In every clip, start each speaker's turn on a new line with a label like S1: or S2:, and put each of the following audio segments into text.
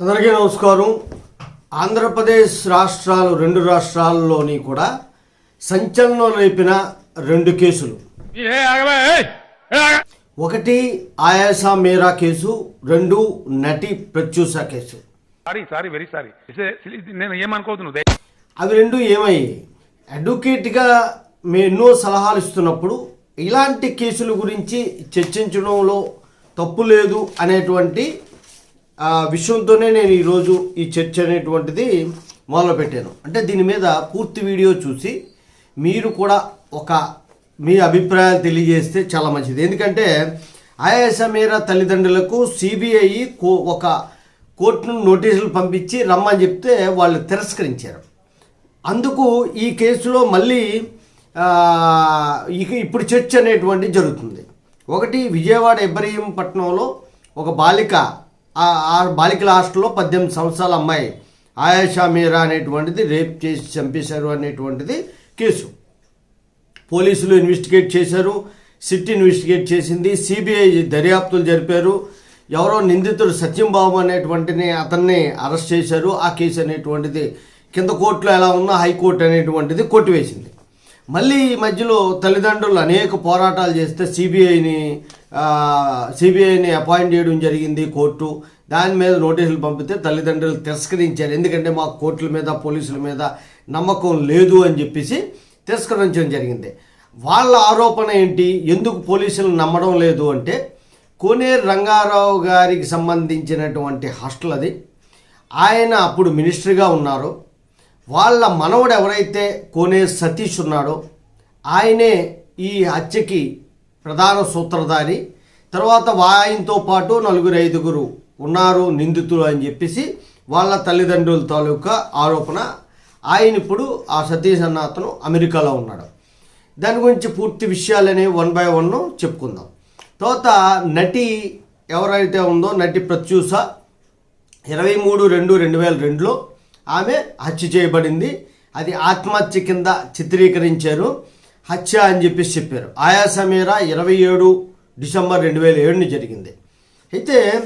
S1: అందరికీ నమస్కారం. ఆంధ్రప్రదేశ్ రాష్ట్రాలు రెండు రాష్ట్రాల్లోని కూడా సంచలనం రేపిన రెండు కేసులు. ఒకటి ఆయాసా మీరా కేసు రెండు నటి Pratyusha case.
S2: Sorry sorry very నేను
S1: అవి రెండు ఏమయ్యాయి? అడ్వకేట్గా మేము ఎన్నో సలహాలు ఇస్తున్నప్పుడు ఇలాంటి కేసుల గురించి చర్చించడంలో తప్పు లేదు అనేటువంటి విషయంతోనే నేను ఈరోజు ఈ చర్చ అనేటువంటిది మొదలుపెట్టాను అంటే దీని మీద పూర్తి వీడియో చూసి మీరు కూడా ఒక మీ అభిప్రాయాలు తెలియజేస్తే చాలా మంచిది. ఎందుకంటే ఐఏఎస్ మీరా తల్లిదండ్రులకు సిబిఐ కో ఒక కోర్టును నోటీసులు పంపించి రమ్మని చెప్తే వాళ్ళు తిరస్కరించారు. అందుకు ఈ కేసులో మళ్ళీ ఇక ఇప్పుడు చర్చ అనేటువంటి జరుగుతుంది. ఒకటి విజయవాడ ఇబ్రహీంపట్నంలో ఒక బాలిక ఆ బాలికల హాస్టల్లో పద్దెనిమిది సంవత్సరాల అమ్మాయి ఆయేషా మీరా అనేటువంటిది రేప్ చేసి చంపేశారు అనేటువంటిది కేసు. పోలీసులు ఇన్వెస్టిగేట్ చేశారు సిట్ ఇన్వెస్టిగేట్ చేసింది సిబిఐ దర్యాప్తులు జరిపారు ఎవరో నిందితుడు సత్యంబాబు అనేటువంటిని అతన్ని అరెస్ట్ చేశారు ఆ కేసు అనేటువంటిది కింద కోర్టులో ఎలా ఉన్నా హైకోర్టు అనేటువంటిది కొట్టివేసింది. మళ్ళీ ఈ మధ్యలో తల్లిదండ్రులు అనేక పోరాటాలు చేస్తే సిబిఐని సిబిఐని అపాయింట్ చేయడం జరిగింది కోర్టు. దాని మీద నోటీసులు పంపితే తల్లిదండ్రులు తిరస్కరించారు. ఎందుకంటే మా కోర్టుల మీద పోలీసుల మీద నమ్మకం లేదు అని చెప్పేసి తిరస్కరించడం జరిగింది. వాళ్ళ ఆరోపణ ఏంటి? ఎందుకు పోలీసులు నమ్మడం లేదు అంటే కోనేరు రంగారావు గారికి సంబంధించినటువంటి హాస్టల్ అది. ఆయన అప్పుడు మినిస్టర్గా ఉన్నారు. వాళ్ళ మనవడు ఎవరైతే కోనేరు సతీష్ ఉన్నాడో ఆయనే ఈ హత్యకి ప్రధాన సూత్రధారి. తర్వాత ఆయనతో పాటు నలుగురు ఐదుగురు ఉన్నారు నిందితులు అని చెప్పేసి వాళ్ళ తల్లిదండ్రుల తాలూకా ఆరోపణ. ఆయన ఇప్పుడు ఆ సతీష్ అన్న అతను అమెరికాలో ఉన్నాడు. దాని గురించి పూర్తి విషయాలనే వన్ బై వన్ చెప్పుకుందాం. తర్వాత నటి ఎవరైతే ఉందో నటి ప్రత్యూష ఇరవై మూడు రెండు రెండు వేల రెండులో ఆమె హత్య చేయబడింది. అది ఆత్మహత్య కింద చిత్రీకరించారు. హత్య అని చెప్పేసి చెప్పారు. ఆయాస మీర ఇరవై ఏడు డిసెంబర్ రెండు వేల ఏడుని జరిగింది. అయితే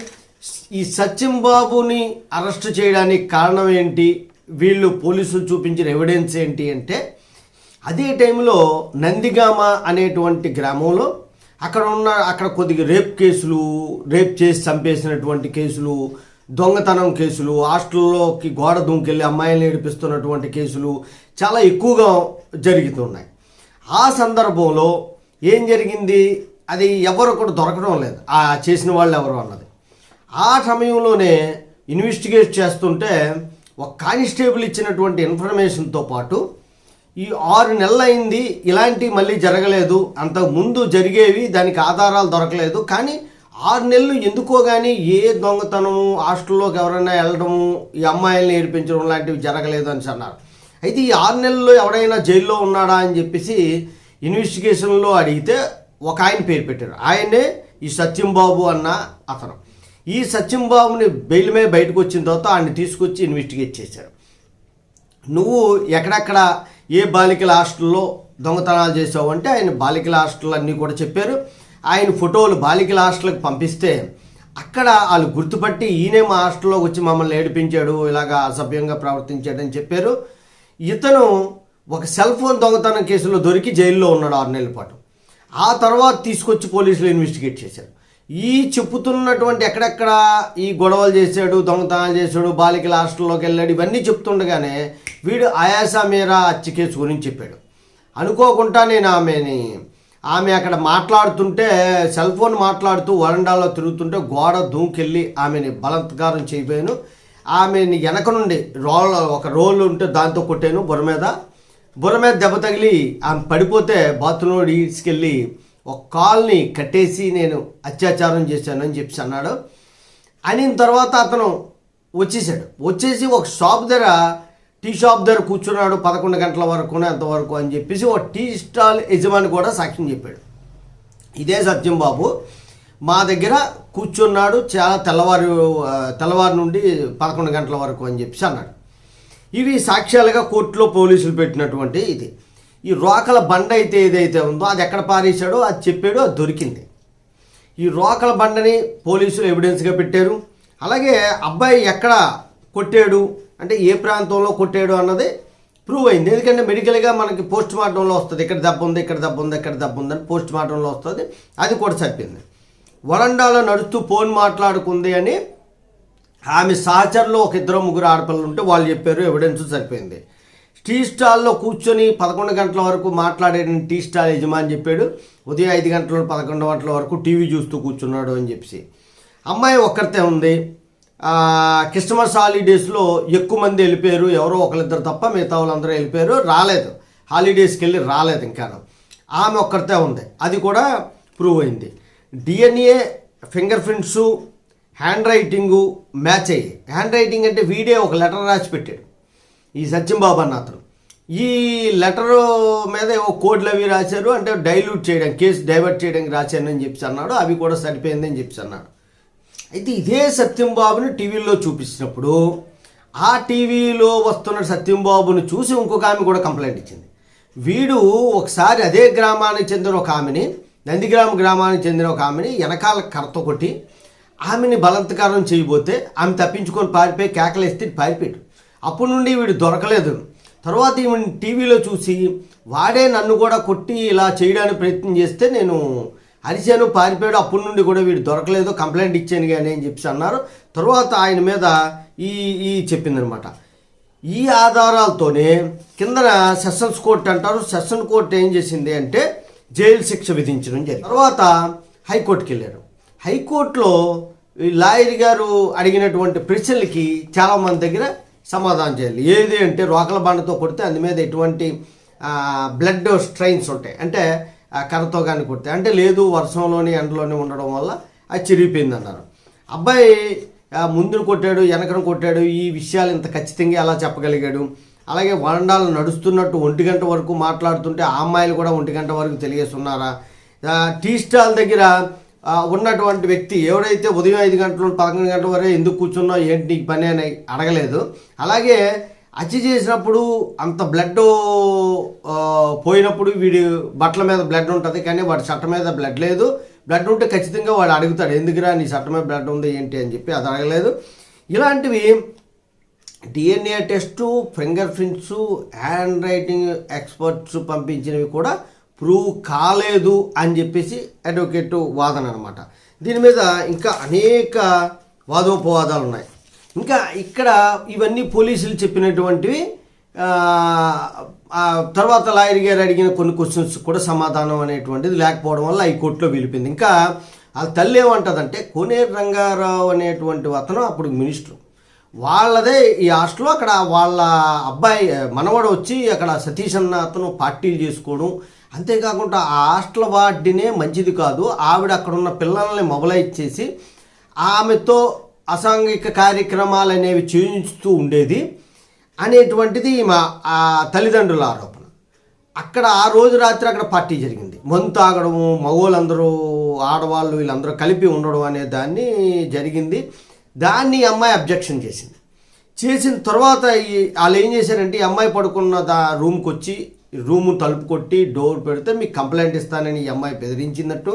S1: ఈ సత్యం బాబుని అరెస్ట్ చేయడానికి కారణం ఏంటి? వీళ్ళు పోలీసులు చూపించిన ఎవిడెన్స్ ఏంటి అంటే అదే టైంలో నందిగామ అనేటువంటి గ్రామంలో అక్కడ ఉన్న అక్కడ కొద్దిగా రేప్ కేసులు రేప్ చేసి చంపేసినటువంటి కేసులు దొంగతనం కేసులు హాస్టల్లోకి గోడ దుంకెళ్ళి అమ్మాయిలను ఏడిపిస్తున్నటువంటి కేసులు చాలా ఎక్కువగా జరుగుతున్నాయి. ఆ సందర్భంలో ఏం జరిగింది? అది ఎవరు కూడా దొరకడం లేదు. ఆ చేసిన వాళ్ళు ఎవరు అన్నది. ఆ సమయంలోనే ఇన్వెస్టిగేట్ చేస్తుంటే ఒక కానిస్టేబుల్ ఇచ్చినటువంటి ఇన్ఫర్మేషన్తో పాటు ఈ ఆరు నెలలు అయింది ఇలాంటివి మళ్ళీ జరగలేదు అంతకు ముందు జరిగేవి దానికి ఆధారాలు దొరకలేదు కానీ ఆరు నెలలు ఎందుకో కానీ ఏ దొంగతనం హాస్టల్లోకి ఎవరైనా వెళ్ళడము ఈ అమ్మాయిల్ని ఏడిపించడం లాంటివి జరగలేదు అని అన్నారు. అయితే ఈ ఆరు నెలల్లో ఎవడైనా జైల్లో ఉన్నాడా అని చెప్పేసి ఇన్వెస్టిగేషన్లో అడిగితే ఒక ఆయన పేరు పెట్టారు. ఆయనే ఈ సత్యంబాబు అన్న అతను. ఈ సత్యంబాబుని బెయిల్ మీద బయటకు వచ్చిన తర్వాత ఆయన తీసుకొచ్చి ఇన్వెస్టిగేట్ చేశారు. నువ్వు ఎక్కడెక్కడ ఏ బాలికల హాస్టల్లో దొంగతనాలు చేసావు అంటే ఆయన బాలికల హాస్టల్ అన్నీ కూడా చెప్పారు. ఆయన ఫోటోలు బాలికల హాస్టల్కి పంపిస్తే అక్కడ వాళ్ళు గుర్తుపట్టి ఈయనే మా హాస్టల్లోకి వచ్చి మమ్మల్ని ఏడిపించాడు ఇలాగా అసభ్యంగా ప్రవర్తించాడని చెప్పారు. ఇతను ఒక సెల్ ఫోన్ దొంగతనం కేసులో దొరికి జైల్లో ఉన్నాడు ఆరు నెలల పాటు. ఆ తర్వాత తీసుకొచ్చి పోలీసులు ఇన్వెస్టిగేట్ చేశారు. ఈ చెప్పుతున్నటువంటి ఎక్కడెక్కడ ఈ గొడవలు చేశాడు దొంగతనాలు చేశాడు బాలికల హాస్టల్లోకి వెళ్ళాడు ఇవన్నీ చెప్తుండగానే వీడు ఆయాసా మీరా హత్య కేసు గురించి చెప్పాడు. అనుకోకుండా నేను ఆమెని ఆమె అక్కడ మాట్లాడుతుంటే సెల్ ఫోన్ మాట్లాడుతూ వరండాలో తిరుగుతుంటే గోడ దూకెళ్ళి ఆమెని బలాత్కారం చేయబోయాను. ఆమెని వెనక నుండి రోల్ ఒక రోల్ ఉంటే దాంతో కొట్టాను బుర్ర మీద. బుర్ర మీద దెబ్బ తగిలి ఆమె పడిపోతే బాత్రూంలో తీసుకెళ్ళి ఒక కాల్ని కట్టేసి నేను అత్యాచారం చేశాను అని చెప్పి అన్నాడు. అనిన తర్వాత అతను వచ్చేసాడు. వచ్చేసి ఒక షాప్ దగ్గర టీ షాప్ దగ్గర కూర్చున్నాడు పదకొండు గంటల వరకు ఎంతవరకు అని చెప్పేసి ఒక టీ స్టాల్ యజమాని కూడా సాక్ష్యం చెప్పాడు. ఇదే సత్యం బాబు. మా దగ్గర కూర్చున్నాడు చాలా తెల్లవారు తెల్లవారు నుండి పదకొండు గంటల వరకు అని చెప్పేసి అన్నాడు. ఇవి సాక్ష్యాలుగా కోర్టులో పోలీసులు పెట్టినటువంటి ఇది. ఈ రోకల బండ అయితే ఏదైతే ఉందో అది ఎక్కడ పారేశాడో అది చెప్పాడో అది దొరికింది. ఈ రోకల బండని పోలీసులు ఎవిడెన్స్గా పెట్టారు. అలాగే అబ్బాయి ఎక్కడ కొట్టాడు అంటే ఏ ప్రాంతంలో కొట్టాడు అన్నది ప్రూవ్ అయింది. ఎందుకంటే మెడికల్గా మనకి పోస్ట్ మార్టంలో వస్తుంది. ఇక్కడ దెబ్బ ఉంది ఇక్కడ దెబ్బ ఉంది ఇక్కడ దెబ్బ ఉందని పోస్ట్ మార్టంలో వస్తుంది. అది కూడా చెప్పింది వరండాలో నడుస్తూ ఫోన్ మాట్లాడుకుంది అని ఆమె సహచరులో ఒక ఇద్దరు ముగ్గురు ఆడపిల్లలు ఉంటే వాళ్ళు చెప్పారు ఎవిడెన్స్ సరిపోయింది. టీ స్టాల్లో కూర్చొని పదకొండు గంటల వరకు మాట్లాడే టీ స్టాల్ యజమాని చెప్పాడు ఉదయం ఐదు గంటల పదకొండు గంటల వరకు టీవీ చూస్తూ కూర్చున్నాడు అని చెప్పేసి. అమ్మాయి ఒక్కరితే ఉంది. క్రిస్మస్ హాలిడేస్లో ఎక్కువ మంది వెళ్ళిపోయారు. ఎవరో ఒకరిద్దరు తప్ప మిగతా వాళ్ళందరూ వెళ్ళిపోయారు. రాలేదు. హాలిడేస్కి వెళ్ళి రాలేదు ఇంకా. ఆమె ఒక్కరితే ఉంది. అది కూడా ప్రూవ్ అయింది. DNA finger prints handwriting match అయ్యాయి. హ్యాండ్ రైటింగ్ అంటే వీడే ఒక లెటర్ రాసి పెట్టాడు. ఈ సత్యంబాబు అన్న అతను. ఈ లెటర్ మీద ఏవో కోడ్లు అవి రాశారు. అంటే డైల్యూట్ చేయడం కేసు డైవర్ట్ చేయడానికి రాశానని చెప్పి అన్నాడు. అవి కూడా సరిపోయిందని చెప్పి అన్నాడు. అయితే ఇదే సత్యంబాబుని టీవీలో చూపించినప్పుడు ఆ టీవీలో వస్తున్న సత్యంబాబుని చూసి ఇంకొక ఆమె కూడా కంప్లైంట్ ఇచ్చింది. వీడు ఒకసారి అదే గ్రామానికి చెందిన ఒక ఆమెని నందిగ్రామ గ్రామానికి చెందిన ఒక ఆమెని వెనకాల కరత కొట్టి ఆమెని బలత్కారం చేయబోతే ఆమె తప్పించుకొని పారిపోయి కేకలేస్తే పారిపోయాడు. అప్పటి నుండి వీడు దొరకలేదు. తర్వాత ఈవిని టీవీలో చూసి వాడే నన్ను కూడా కొట్టి ఇలా చేయడానికి ప్రయత్నం చేస్తే నేను అరిశాను పారిపోయాడు అప్పటి నుండి కూడా వీడు దొరకలేదు కంప్లైంట్ ఇచ్చాను కానీ అని చెప్పి అన్నారు. తర్వాత ఆయన మీద ఈ ఈ చెప్పిందనమాట ఈ ఆధారాలతోనే కిందన సెషన్స్ కోర్ట్ అంటారు. సెషన్ కోర్ట్ ఏం చేసింది అంటే జైలు శిక్ష విధించడం జరిగింది. తర్వాత హైకోర్టుకి వెళ్ళారు. హైకోర్టులో ఈ లాయర్ గారు అడిగినటువంటి ప్రశ్నలకి చాలామంది దగ్గర సమాధానం చేయాలి. ఏది అంటే రోకల బాణతో కొడితే అందు మీద ఎటువంటి బ్లడ్ స్ట్రైన్స్ ఉంటాయి. అంటే కర్రతో కానీ కొడితే. అంటే లేదు వర్షంలోని ఎండలోని ఉండడం వల్ల అది చిరిగిపోయింది అన్నారు అబ్బాయి ముందును కొట్టాడు వెనకను కొట్టాడు ఈ విషయాలు ఇంత ఖచ్చితంగా ఎలా చెప్పగలిగాడు? అలాగే వరండాలు నడుస్తున్నట్టు ఒంటి గంట వరకు మాట్లాడుతుంటే ఆ అమ్మాయిలు కూడా ఒంటి గంట వరకు తెలియస్తున్నారా టీ స్టాల్ దగ్గర ఉన్నటువంటి వ్యక్తి ఎవడైతే ఉదయం ఐదు గంటల పదకొండు గంటల వరకు ఎందుకు కూర్చున్నావు ఏంటి నీకు పని అని అడగలేదు. అలాగే అచ్చి చేసినప్పుడు అంత బ్లడ్ పోయినప్పుడు వీడి బట్టల మీద బ్లడ్ ఉంటుంది కానీ వాడి చట్ట మీద బ్లడ్ లేదు. బ్లడ్ ఉంటే ఖచ్చితంగా వాడు అడుగుతాడు ఎందుకురా నీ చట్ట మీద బ్లడ్ ఉంది ఏంటి? అని చెప్పి అది అడగలేదు. ఇలాంటివి DNA test finger prints handwriting experts పంపించినవి కూడా ప్రూవ్ కాలేదు అని చెప్పేసి అడ్వకేట్ వాదన అనమాట దీని మీద ఇంకా అనేక వాదోపవాదాలు ఉన్నాయి. ఇంకా ఇక్కడ ఇవన్నీ పోలీసులు చెప్పినటువంటివి తర్వాత లాయర్ గారు అడిగిన కొన్ని క్వశ్చన్స్ కూడా సమాధానం అనేటువంటిది లేకపోవడం వల్ల హైకోర్టులో వెళ్ళిపోయింది ఇంకా వాళ్ళ తల్లి ఏమంటదంటే కోనేరు రంగారావు అనేటువంటి అతను అప్పుడు మినిస్టర్. వాళ్ళదే ఈ హాస్టల్లో అక్కడ వాళ్ళ అబ్బాయి మనవడు వచ్చి అక్కడ సతీష్ అన్న అతను పార్టీలు చేసుకోవడం అంతేకాకుండా ఆ హాస్టల్ వార్డినే మంచిది కాదు. ఆవిడ అక్కడ ఉన్న పిల్లల్ని మొబలైజ్ చేసి ఆమెతో అసాంఘిక కార్యక్రమాలు అనేవి చేయించుతూ ఉండేది. అనేటువంటిది మా తల్లిదండ్రుల ఆరోపణ. అక్కడ ఆ రోజు రాత్రి అక్కడ పార్టీ జరిగింది. మందు తాగడము మగవాళ్ళందరూ ఆడవాళ్ళు వీళ్ళందరూ కలిపి ఉండడం అనే దాన్ని జరిగింది. దాన్ని ఈ అమ్మాయి అబ్జెక్షన్ చేసింది. చేసిన తర్వాత వాళ్ళు ఏం చేశారంటే ఈ అమ్మాయి పడుకున్న దా రూమ్కి వచ్చి రూమ్ తలుపు కొట్టి డోర్ పెడితే మీకు కంప్లైంట్ ఇస్తానని ఈ అమ్మాయి బెదిరించినట్టు.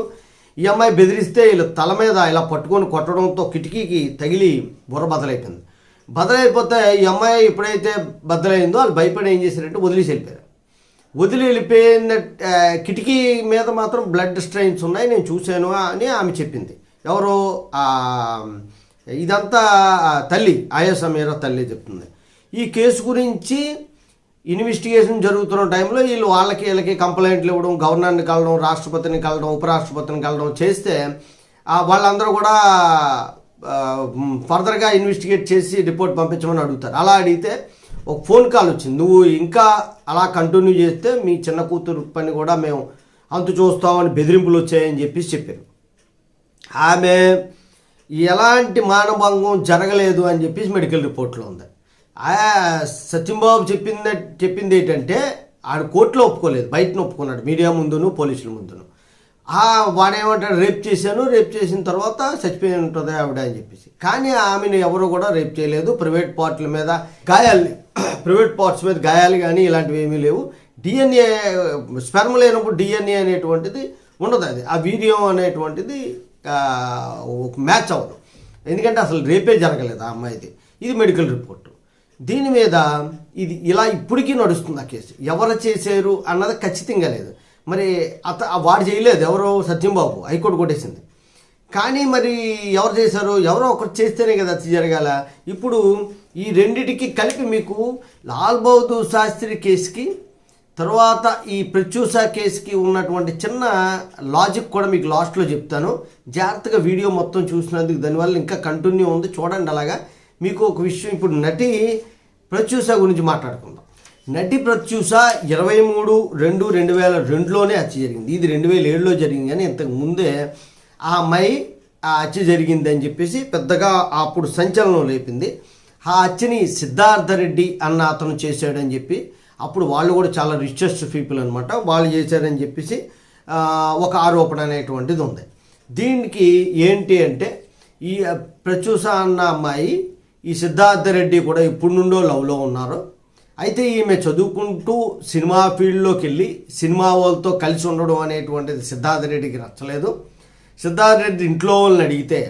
S1: ఈ అమ్మాయి బెదిరిస్తే వీళ్ళు తల మీద ఇలా పట్టుకొని కొట్టడంతో కిటికీకి తగిలి బుర్ర బదలైపోయింది. బదలైపోతే ఈ అమ్మాయి ఎప్పుడైతే బద్దలైందో వాళ్ళు భయపడి ఏం చేశారంటే వదిలేసి వెళ్ళిపోయారు. వదిలి వెళ్ళిపోయిన కిటికీ మీద మాత్రం బ్లడ్ స్ట్రెయిన్స్ ఉన్నాయి నేను చూశాను అని ఆమె చెప్పింది. ఎవరు ఇదంతా తల్లి ఆయా సమీర తల్లి చెప్తుంది. ఈ కేసు గురించి ఇన్వెస్టిగేషన్ జరుగుతున్న టైంలో వీళ్ళు వాళ్ళకి వీళ్ళకి కంప్లైంట్లు ఇవ్వడం గవర్నర్ని కలవడం రాష్ట్రపతిని కలవడం ఉపరాష్ట్రపతిని కలడం చేస్తే వాళ్ళందరూ కూడా ఫర్దర్గా ఇన్వెస్టిగేట్ చేసి రిపోర్ట్ పంపించమని అడుగుతారు. అలా అడిగితే ఒక ఫోన్ కాల్ వచ్చింది. నువ్వు ఇంకా అలా కంటిన్యూ చేస్తే మీ చిన్న కూతురు పని కూడా మేము అంతు చూస్తామని బెదిరింపులు వచ్చాయని చెప్పేసి చెప్పారు. ఆమె ఎలాంటి మానభంగం జరగలేదు అని చెప్పేసి మెడికల్ రిపోర్ట్లో ఉంది. సత్యంబాబు చెప్పింది చెప్పింది ఏంటంటే ఆడ కోర్టులో ఒప్పుకోలేదు. బయటను ఒప్పుకున్నాడు. మీడియా ముందును పోలీసుల ముందును. వాడేమంటాడు? రేప్ చేశాను. రేప్ చేసిన తర్వాత చచ్చిపోయి ఉంటుంది ఆవిడ అని చెప్పేసి. కానీ ఆమెను ఎవరు కూడా రేప్ చేయలేదు. ప్రైవేట్ పార్ట్ల మీద గాయాలు ప్రైవేట్ పార్ట్స్ మీద గాయాలు కానీ ఇలాంటివి ఏమీ లేవు. డిఎన్ఏ స్పెర్మ్ లేనప్పుడు డిఎన్ఏ అనేటువంటిది ఉండదు అది. ఆ వీడియో అనేటువంటిది ఒక మ్యాచ్ అవ్వదు. ఎందుకంటే అసలు రేపే జరగలేదు ఆ అమ్మాయిది. ఇది మెడికల్ రిపోర్టు. దీని మీద ఇది ఇలా ఇప్పటికీ నడుస్తుంది ఆ కేసు. ఎవరు చేశారు అన్నది ఖచ్చితంగా లేదు. మరి అత వాడు చేయలేదు. ఎవరో సత్యంబాబు హైకోర్టు కొట్టేసింది. కానీ మరి ఎవరు చేశారు? ఎవరో ఒకరు చేస్తేనే కదా అది జరగాల. ఇప్పుడు ఈ రెండిటికి కలిపి మీకు లాల్ బహదూర్ శాస్త్రి కేసుకి తర్వాత ఈ ప్రత్యూష కేసుకి ఉన్నటువంటి చిన్న లాజిక్ కూడా మీకు లాస్ట్లో చెప్తాను. జాగ్రత్తగా వీడియో మొత్తం చూసినందుకు దానివల్ల ఇంకా కంటిన్యూ ఉంది. చూడండి అలాగా. మీకు ఒక విషయం ఇప్పుడు నటి ప్రత్యూష గురించి మాట్లాడుకుందాం. నటి ప్రత్యూష ఇరవై మూడు రెండు రెండు వేల రెండులోనే హత్య జరిగింది. ఇది రెండు వేల ఏడులో జరిగింది కానీ ఇంతకు ముందే ఆ అమ్మాయి ఆ హత్య జరిగింది అని చెప్పేసి పెద్దగా అప్పుడు సంచలనం లేపింది. ఆ హత్యని సిద్ధార్థ రెడ్డి అన్న అతను చేశాడని చెప్పి అప్పుడు వాళ్ళు కూడా చాలా రిచెస్ట్ పీపుల్ అనమాట వాళ్ళు చేశారని చెప్పేసి ఒక ఆరోపణ అనేటువంటిది ఉంది. దీనికి ఏంటి అంటే ఈ ప్రత్యూష అన్న అమ్మాయి ఈ సిద్ధార్థ రెడ్డి కూడా ఇప్పుడు నుండో లవ్లో ఉన్నారు. అయితే ఈమె చదువుకుంటూ సినిమా ఫీల్డ్లోకి వెళ్ళి సినిమా వాళ్ళతో కలిసి ఉండడం అనేటువంటిది సిద్ధార్థ రెడ్డికి నచ్చలేదు. సిద్ధార్థ రెడ్డి ఇంట్లో వాళ్ళని అడిగితే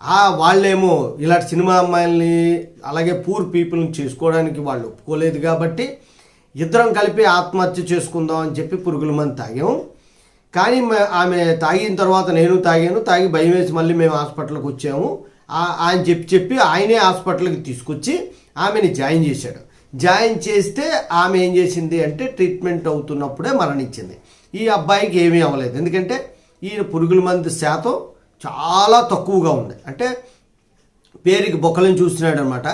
S1: ఆ వాళ్ళేమో ఇలాంటి సినిమా అమ్మాయిల్ని అలాగే పూర్ పీపుల్ని చేసుకోవడానికి వాళ్ళు ఒప్పుకోలేదు కాబట్టి ఇద్దరం కలిపి ఆత్మహత్య చేసుకుందాం అని చెప్పి పురుగుల మంది తాగాం. కానీ ఆమె తాగిన తర్వాత నేను తాగాను తాగి భయం వేసి మళ్ళీ మేము హాస్పిటల్కి వచ్చాము. ఆయన చెప్పి చెప్పి ఆయనే హాస్పిటల్కి తీసుకొచ్చి ఆమెని జాయిన్ చేశాడు. జాయిన్ చేస్తే ఆమె ఏం చేసింది అంటే ట్రీట్మెంట్ అవుతున్నప్పుడే మరణించింది. ఈ అబ్బాయికి ఏమీ అవ్వలేదు. ఎందుకంటే ఈయన పురుగుల మందు శాతం చాలా తక్కువగా ఉంది. అంటే పేరుకి బొక్కలను చూస్తున్నాడు అనమాట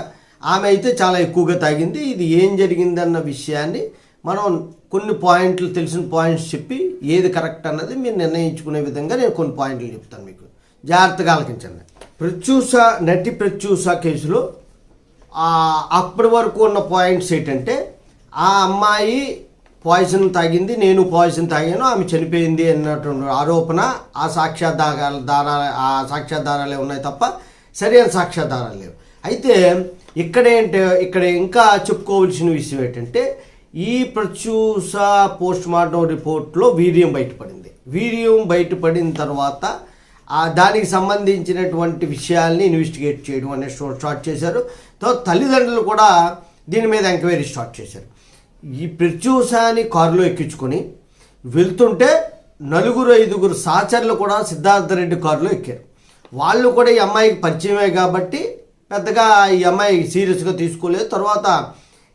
S1: ఆమె అయితే చాలా ఎక్కువగా తాగింది. ఇది ఏం జరిగిందన్న విషయాన్ని మనం కొన్ని పాయింట్లు తెలిసిన పాయింట్స్ చెప్పి ఏది కరెక్ట్ అన్నది మీరు నిర్ణయించుకునే విధంగా నేను కొన్ని పాయింట్లు చెప్తాను మీకు. జాగ్రత్తగా ఆలకించండి ప్రత్యూష నటి ప్రత్యూష కేసులో అప్పటి వరకు ఉన్న పాయింట్స్ ఏంటంటే ఆ అమ్మాయి పాయిజన్ తాగింది నేను పాయిజన్ తాగాను ఆమె చనిపోయింది అన్నటువంటి ఆరోపణ ఆ సాక్ష్యాధారాలు దారాలు ఆ సాక్ష్యాధారాలే ఉన్నాయి తప్ప సరైన సాక్ష్యాధారాలు లేవు. అయితే ఇక్కడ ఏంటి ఇక్కడ ఇంకా చెప్పుకోవాల్సిన విషయం ఏంటంటే ఈ ప్రత్యూష పోస్ట్ మార్టం రిపోర్ట్లో వీర్యం బయటపడింది. వీర్యం బయటపడిన తర్వాత దానికి సంబంధించినటువంటి విషయాల్ని ఇన్వెస్టిగేట్ చేయడం అనేది స్టార్ట్ చేశారు. తో తల్లిదండ్రులు కూడా దీని మీద ఎంక్వైరీ స్టార్ట్ చేశారు. ఈ ప్రత్యూషాన్ని కారులో ఎక్కించుకొని వెళ్తుంటే నలుగురు ఐదుగురు సహచరులు కూడా సిద్ధార్థ రెడ్డి కారులో ఎక్కారు. వాళ్ళు కూడా ఈ అమ్మాయికి పరిచయమే కాబట్టి పెద్దగా ఈ అమ్మాయి సీరియస్గా తీసుకోలేదు. తర్వాత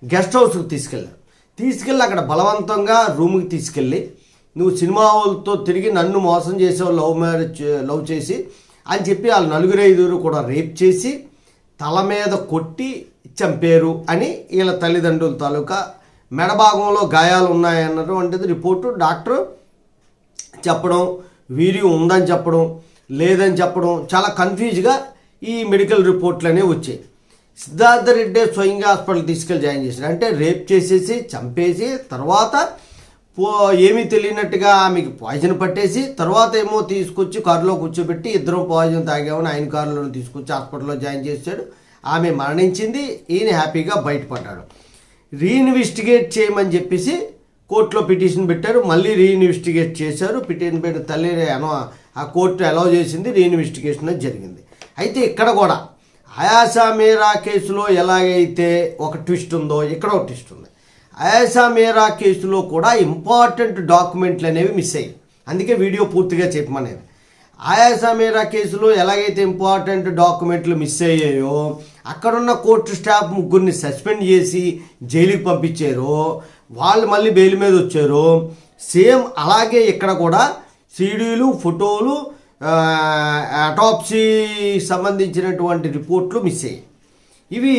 S1: గెస్ట్ హౌస్కి తీసుకెళ్ళారు. తీసుకెళ్ళి అక్కడ బలవంతంగా రూమ్కి తీసుకెళ్ళి నువ్వు సినిమా వాళ్ళతో తిరిగి నన్ను మోసం చేసావు లవ్ మ్యారేజ్ లవ్ చేసి అని చెప్పి వాళ్ళు నలుగురు ఐదుగురు కూడా రేప్ చేసి తల మీద కొట్టి చంపారు అని వీళ్ళ తల్లిదండ్రుల తాలూకా మెడభాగంలో గాయాలు ఉన్నాయన్నటువంటిది రిపోర్టు. డాక్టర్ చెప్పడం వీర్యం ఉందని చెప్పడం లేదని చెప్పడం చాలా కన్ఫ్యూజ్గా ఈ మెడికల్ రిపోర్ట్లు అనేవి వచ్చాయి. సిద్ధార్థ రెడ్డి స్వయంగా హాస్పిటల్ తీసుకెళ్ళి జాయిన్ చేశారు. అంటే రేప్ చేసేసి చంపేసి తర్వాత పో ఏమీ తెలియనట్టుగా ఆమెకి పాయిజన్ పట్టేసి తర్వాత ఏమో తీసుకొచ్చి కారులో కూర్చోబెట్టి ఇద్దరం పాయిజన్ తాగామని ఆయన కారులో తీసుకొచ్చి హాస్పిటల్లో జాయిన్ చేశాడు. ఆమె మరణించింది. ఈయన హ్యాపీగా బయటపడ్డాడు. రీఇన్వెస్టిగేట్ చేయమని చెప్పేసి కోర్టులో పిటిషన్ పెట్టారు. మళ్ళీ రీఇన్వెస్టిగేట్ చేశారు. పిటిషన్ పెట్టిన తల్లి అనో ఆ కోర్టు అలౌ చేసింది. రీఇన్వెస్టిగేషన్ అనేది జరిగింది. అయితే ఇక్కడ కూడా ఆయాసా మీరా కేసులో ఎలాగైతే ఒక ట్విస్ట్ ఉందో ఇక్కడ ఒక ట్విస్ట్ ఉంది. ఆయాసా మీరా కేసులో కూడా ఇంపార్టెంట్ డాక్యుమెంట్లు అనేవి మిస్ అయ్యాయి. అందుకే వీడియో పూర్తిగా చెప్పమనేది. ఆయాసా మీరా కేసులో ఎలాగైతే ఇంపార్టెంట్ డాక్యుమెంట్లు మిస్ అయ్యాయో అక్కడున్న కోర్టు స్టాఫ్ ముగ్గురిని సస్పెండ్ చేసి జైలుకి పంపించారో వాళ్ళు మళ్ళీ బెయిల్ మీద వచ్చారు సేమ్ అలాగే ఇక్కడ కూడా సీడీలు ఫోటోలు అటాప్సీ సంబంధించినటువంటి రిపోర్ట్లు మిస్ అయ్యాయి. ఇవి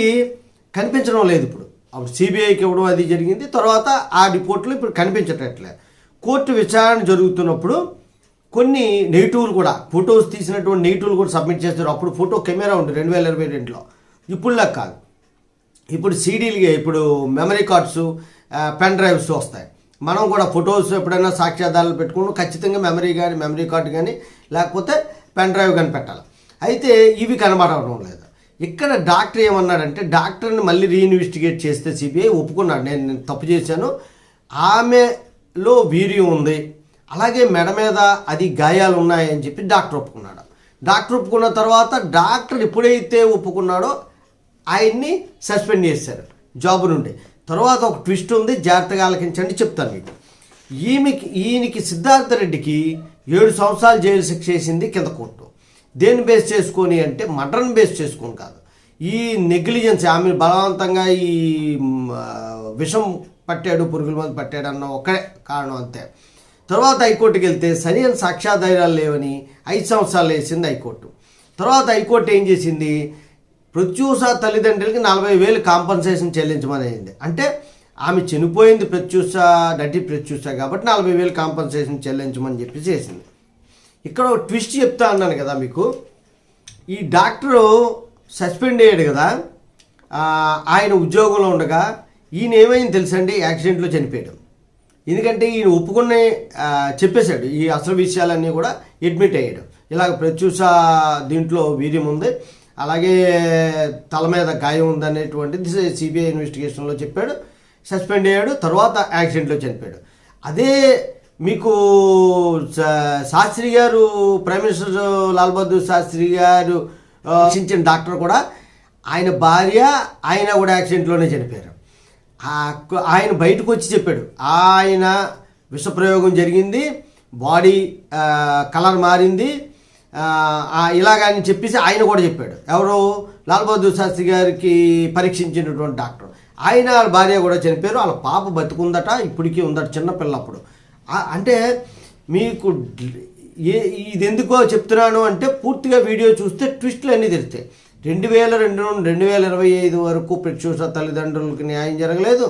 S1: కనిపించడం లేదు ఇప్పుడు. అప్పుడు సిబిఐకి ఇవ్వడం అది జరిగింది. తర్వాత ఆ రిపోర్ట్లు ఇప్పుడు కనిపించటట్లే కోర్టు విచారణ జరుగుతున్నప్పుడు కొన్ని నెగిటివ్లు కూడా ఫొటోస్ తీసినటువంటి నెగిటివ్లు కూడా సబ్మిట్ చేస్తారు. అప్పుడు ఫోటో కెమెరా ఉంది రెండు వేల ఇరవై రెండులో. ఇప్పుడులా కాదు. ఇప్పుడు సీడీలుగా ఇప్పుడు మెమరీ కార్డ్స్ పెన్ డ్రైవ్స్ వస్తాయి. మనం కూడా ఫొటోస్ ఎప్పుడైనా సాక్ష్యాధారాలు పెట్టుకుంటూ ఖచ్చితంగా మెమరీ కానీ మెమరీ కార్డు కానీ లేకపోతే పెన్ డ్రైవ్ కానీ పెట్టాలి. అయితే ఇవి కనబడడం లేదు. ఇక్కడ డాక్టర్ ఏమన్నాడంటే డాక్టర్ని మళ్ళీ రీఇన్వెస్టిగేట్ చేస్తే సిబిఐ ఒప్పుకున్నాడు. నేను నేను తప్పు చేశాను. ఆమెలో వీర్యం ఉంది. అలాగే మెడ మీద అది గాయాలు ఉన్నాయని చెప్పి డాక్టర్ ఒప్పుకున్నాడు. డాక్టర్ ఒప్పుకున్న తర్వాత డాక్టర్ ఎప్పుడైతే ఒప్పుకున్నాడో ఆయన్ని సస్పెండ్ చేశారు జాబ్ నుండి. తర్వాత ఒక ట్విస్ట్ ఉంది జాగ్రత్తగా ఆలకించండి చెప్తాను మీకు. ఈమెకి ఈయనకి సిద్ధార్థ రెడ్డికి ఏడు సంవత్సరాలు జైలు శిక్ష వేసింది కింద కోర్టు. దేన్ని బేస్ చేసుకొని అంటే మటన్ బేస్ చేసుకొని కాదు. ఈ నెగ్లిజెన్స్ ఆమె బలవంతంగా ఈ విషం పట్టాడు పురుగుల మంది పట్టాడు అన్న ఒకే కారణం అంతే. తర్వాత హైకోర్టుకి వెళ్తే సరైన సాక్ష్యాధారాలు లేవని ఐదు సంవత్సరాలు వేసింది హైకోర్టు. తర్వాత హైకోర్టు ఏం చేసింది? ప్రత్యూష తల్లిదండ్రులకి నలభై వేలు కాంపన్సేషన్ చెల్లించమని అయింది. అంటే ఆమె చనిపోయింది ప్రత్యూష నటి ప్రత్యూష కాబట్టి నలభై వేలు కాంపన్సేషన్ చెల్లించమని చెప్పి చేసింది ఇక్కడ ఒక ట్విస్ట్ చెప్తా అన్నాను కదా మీకు. ఈ డాక్టరు సస్పెండ్ అయ్యాడు కదా. ఆయన ఉద్యోగంలో ఉండగా ఈయన ఏమైంది తెలుసండి? యాక్సిడెంట్లో చనిపోయాడు. ఎందుకంటే ఈయన ఒప్పుకునే చెప్పేశాడు. ఈ అసలు విషయాలన్నీ కూడా అడ్మిట్ అయ్యాడు. ఇలాగ ప్రత్యూష దీంట్లో వీర్యం ఉంది. అలాగే తల మీద గాయం ఉందనేటువంటిది సిబిఐ ఇన్వెస్టిగేషన్లో చెప్పాడు. సస్పెండ్ అయ్యాడు. తర్వాత యాక్సిడెంట్లో చనిపోయాడు. అదే మీకు శాస్త్రి గారు ప్రైమ్ మినిస్టర్ లాల్ బహదూర్ శాస్త్రి గారు ఆ, రక్షించిన డాక్టర్ కూడా ఆయన భార్య ఆయన కూడా యాక్సిడెంట్లోనే చనిపోయారు. ఆయన బయటకు వచ్చి చెప్పాడు ఆయన విషప్రయోగం జరిగింది బాడీ కలర్ మారింది ఇలాగా అని ఇలాగని చెప్పేసి ఆయన కూడా చెప్పాడు. ఎవరు? లాల్ బహదూర్ శాస్త్రి గారికి పరీక్షించినటువంటి డాక్టర్. ఆయన వాళ్ళ భార్య కూడా చనిపోయారు వాళ్ళ పాప బతుకుందట ఇప్పటికీ ఉందట చిన్నపిల్ల అప్పుడు. అంటే మీకు ఏ ఇది ఎందుకో చెప్తున్నాను అంటే పూర్తిగా వీడియో చూస్తే ట్విస్ట్లు అన్నీ తెలుస్తాయి. రెండు వేల రెండు నుండి రెండు వేల ఇరవై ఐదు వరకు ప్రత్యూష తల్లిదండ్రులకు న్యాయం జరగలేదు.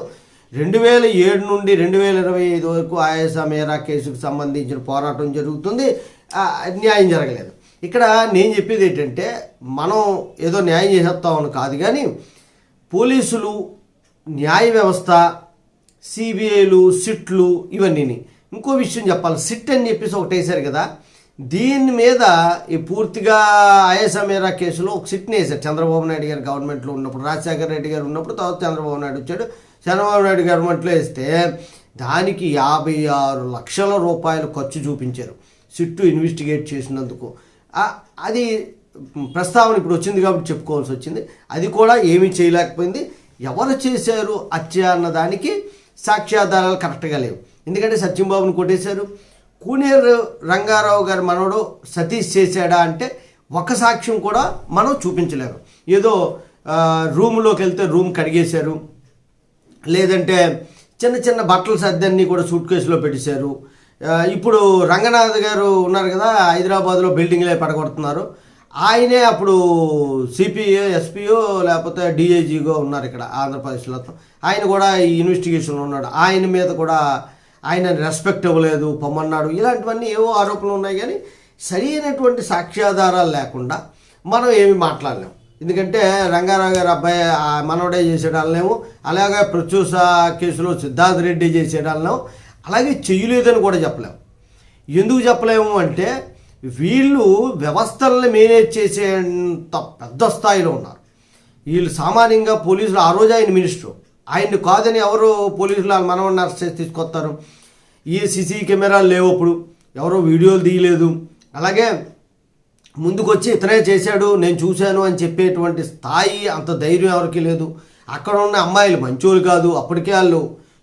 S1: రెండు వేల ఏడు నుండి రెండు వేల ఇరవై ఐదు వరకు ఆయాస మేరా కేసుకు సంబంధించిన పోరాటం జరుగుతుంది. న్యాయం జరగలేదు. ఇక్కడ నేను చెప్పేది ఏంటంటే మనం ఏదో న్యాయం చేసేస్తామని కాదు కానీ పోలీసులు న్యాయ వ్యవస్థ సిబిఐలు సిట్లు ఇవన్నీ ఇంకో విషయం చెప్పాలి. సిట్ అని చెప్పేసి ఒకటి వేశారు కదా. దీని మీద ఈ పూర్తిగా ఐఎస్ఆ కేసులో ఒక సిట్ని వేశారు. చంద్రబాబు నాయుడు గారు గవర్నమెంట్లో ఉన్నప్పుడు రాజశేఖర రెడ్డి గారు ఉన్నప్పుడు తర్వాత చంద్రబాబు నాయుడు వచ్చాడు. చంద్రబాబు నాయుడు గవర్నమెంట్లో వేస్తే దానికి యాభై ఆరు లక్షల రూపాయలు ఖర్చు చూపించారు. సిట్టు ఇన్వెస్టిగేట్ చేసినందుకు. అది ప్రస్తావన ఇప్పుడు వచ్చింది కాబట్టి చెప్పుకోవాల్సి వచ్చింది. అది కూడా ఏమీ చేయలేకపోయింది. ఎవరు చేశారు హత్య అన్న దానికి సాక్ష్యాధారాలు కరెక్ట్గా లేవు. ఎందుకంటే సత్యంబాబును కొట్టేశారు. కూనేరు రంగారావు గారి మనవడు సతీష్ చేశాడా అంటే ఒక సాక్ష్యం కూడా మనం చూపించలేము. ఏదో రూమ్లోకి వెళ్తే రూమ్ కడిగేశారు. లేదంటే చిన్న చిన్న బట్టల సర్దన్ని కూడా సూట్ కేసులో పెట్టేశారు. ఇప్పుడు రంగనాథ్ గారు ఉన్నారు కదా హైదరాబాద్లో బిల్డింగ్లే పడగొడుతున్నారు. ఆయనే అప్పుడు సిపిఓ ఎస్పీఓ లేకపోతే డిఐజీగా ఉన్నారు ఇక్కడ ఆంధ్రప్రదేశ్లో. ఆయన కూడా ఈ ఇన్వెస్టిగేషన్లో ఉన్నాడు. ఆయన మీద కూడా ఆయన రెస్పెక్ట్ ఇవ్వలేదు పొమ్మన్నాడు. ఇలాంటివన్నీ ఏవో ఆరోపణలు ఉన్నాయి కానీ సరైనటువంటి సాక్ష్యాధారాలు లేకుండా మనం ఏమి మాట్లాడలేం. ఎందుకంటే రంగారావు గారు అబ్బాయి మనవడే చేసేడాలనేమో అలాగే ప్రత్యూష కేసులో సిద్ధార్థ రెడ్డి చేసేడాలనేమో అలాగే చెయ్యలేదని కూడా చెప్పలేము ఎందుకు చెప్పలేము అంటే వీళ్ళు వ్యవస్థలను మేనేజ్ చేసేంత పెద్ద స్థాయిలో ఉన్నారు. వీళ్ళు సామాన్యంగా పోలీసులు ఆ రోజు ఆయన మినిస్టర్. ఆయన్ని కాదని ఎవరు పోలీసులు వాళ్ళ అరెస్ట్ చేసి తీసుకొస్తారు. ఈ సిసి కెమెరాలు లేవు అప్పుడు. ఎవరో వీడియోలు తీయలేదు. అలాగే ముందుకొచ్చి ఇతనే చేశాడు నేను చూశాను అని చెప్పేటువంటి స్థాయి అంత ధైర్యం ఎవరికి లేదు. అక్కడ ఉన్న అమ్మాయిలు మంచోళ్ళు కాదు. అప్పటికే వాళ్ళు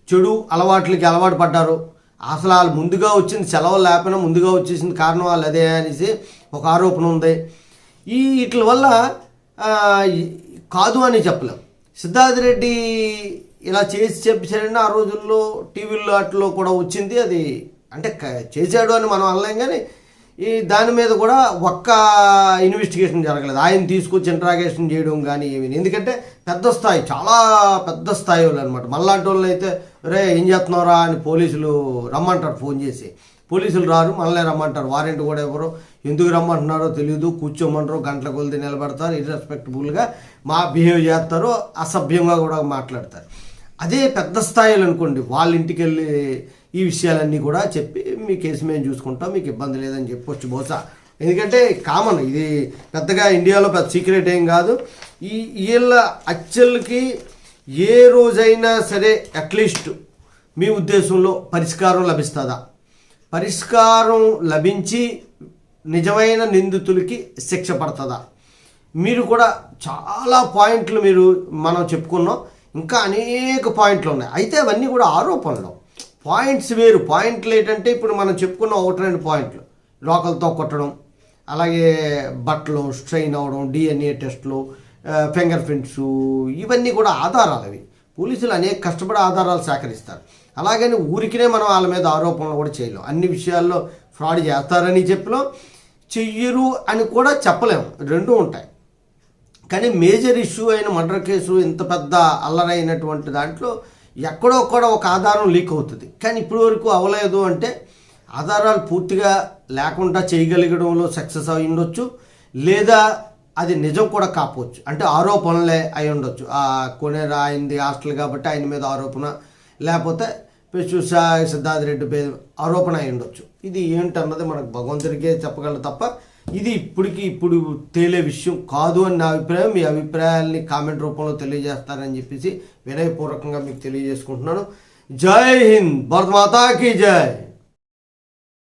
S1: చెడు అలవాట్లకి అలవాటు పడ్డారు. అసలు వాళ్ళు ముందుగా వచ్చింది సెలవులు లేకపోయినా ముందుగా వచ్చేసిన కారణం వాళ్ళు అదే అనేసి ఒక ఆరోపణ ఉంది. ఈ వీటి వల్ల కాదు అని చెప్పలేం. సిద్ధార్థ రెడ్డి ఇలా చేసి చెప్పాడని ఆ రోజుల్లో టీవీల్లో వాటిలో కూడా వచ్చింది. అది అంటే చేశాడు అని మనం అనలేం కానీ ఈ దాని మీద కూడా ఒక్క ఇన్వెస్టిగేషన్ జరగలేదు. ఆయన తీసుకొచ్చి ఇంట్రాగేషన్ చేయడం కానీ ఏమి ఎందుకంటే పెద్ద స్థాయి చాలా పెద్ద స్థాయి వాళ్ళు అనమాట మళ్ళాంటి వాళ్ళు అయితే రే ఏం చేస్తున్నారా అని పోలీసులు రమ్మంటారు ఫోన్ చేసి. పోలీసులు రారు మనలే రమ్మంటారు. వారెంట్ కూడా ఎవరు ఎందుకు రమ్మంటున్నారో తెలియదు కూర్చోమంటారు గంటల కొలిది నిలబడతారు ఇర్రెస్పెక్టబుల్గా మా బిహేవ్ చేస్తారు అసభ్యంగా కూడా మాట్లాడతారు. అదే పెద్ద స్థాయిలో అనుకోండి వాళ్ళ ఇంటికి వెళ్ళి ఈ విషయాలన్నీ కూడా చెప్పి మీ కేసు మేము చూసుకుంటాం మీకు ఇబ్బంది లేదని చెప్పొచ్చు బహుశా. ఎందుకంటే కామన్ ఇది పెద్దగా ఇండియాలో పెద్ద సీక్రెట్ ఏం కాదు. ఈ వీళ్ళ అచ్చలకి ఏ రోజైనా సరే అట్లీస్ట్ మీ ఉద్దేశంలో పరిష్కారం లభిస్తుందా? పరిష్కారం లభించి నిజమైన నిందితులకి శిక్ష పడుతుందా? మీరు కూడా చాలా పాయింట్లు మీరు మనం చెప్పుకున్నాం. ఇంకా అనేక పాయింట్లు ఉన్నాయి. అయితే అవన్నీ కూడా ఆరోపణలు. పాయింట్స్ వేరు. పాయింట్లు ఏంటంటే ఇప్పుడు మనం చెప్పుకున్న ఒకటి రెండు పాయింట్లు. లోకల్తో కొట్టడం అలాగే బట్టలు స్ట్రెయిన్ అవ్వడం డిఎన్ఏ టెస్ట్లు ఫింగర్ ప్రింట్స్ ఇవన్నీ కూడా ఆధారాలు అవి. పోలీసులు అనేక కష్టపడి ఆధారాలు సేకరిస్తారు. అలాగని ఊరికినే మనం వాళ్ళ మీద ఆరోపణలు కూడా చేయలేం. అన్ని విషయాల్లో ఫ్రాడ్ చేస్తారని చెప్పలేం. చెయ్యరు అని కూడా చెప్పలేము. రెండూ ఉంటాయి. కానీ మేజర్ ఇష్యూ అయిన మర్డర్ కేసు ఇంత పెద్ద అల్లరైనటువంటి దాంట్లో ఎక్కడో కూడా ఒక ఆధారం లీక్ అవుతుంది. కానీ ఇప్పటి వరకు అవ్వలేదు అంటే ఆధారాలు పూర్తిగా లేకుండా చేయగలగడంలో సక్సెస్ అయి ఉండొచ్చు. లేదా అది నిజం కూడా కాపోవచ్చు అంటే ఆరోపణలే అయి ఉండొచ్చు. ఆ కొనేరా అయింది హాస్టల్ కాబట్టి ఆయన మీద ఆరోపణ లేకపోతే పెశుషా సిద్ధార్థ రెడ్డి మీద ఆరోపణ అయి ఉండొచ్చు. ఇది ఏంటన్నది మనకు భగవంతుడికే చెప్పగలరు తప్ప ఇది ఇప్పటికి ఇప్పుడు తేలే విషయం కాదు అని నా అభిప్రాయం. మీ అభిప్రాయాల్ని కామెంట్ రూపంలో తెలియజేస్తారని చెప్పేసి వినయపూర్వకంగా మీకు తెలియజేసుకుంటున్నాను. జై హింద్. భరత్ మాతాకి జై.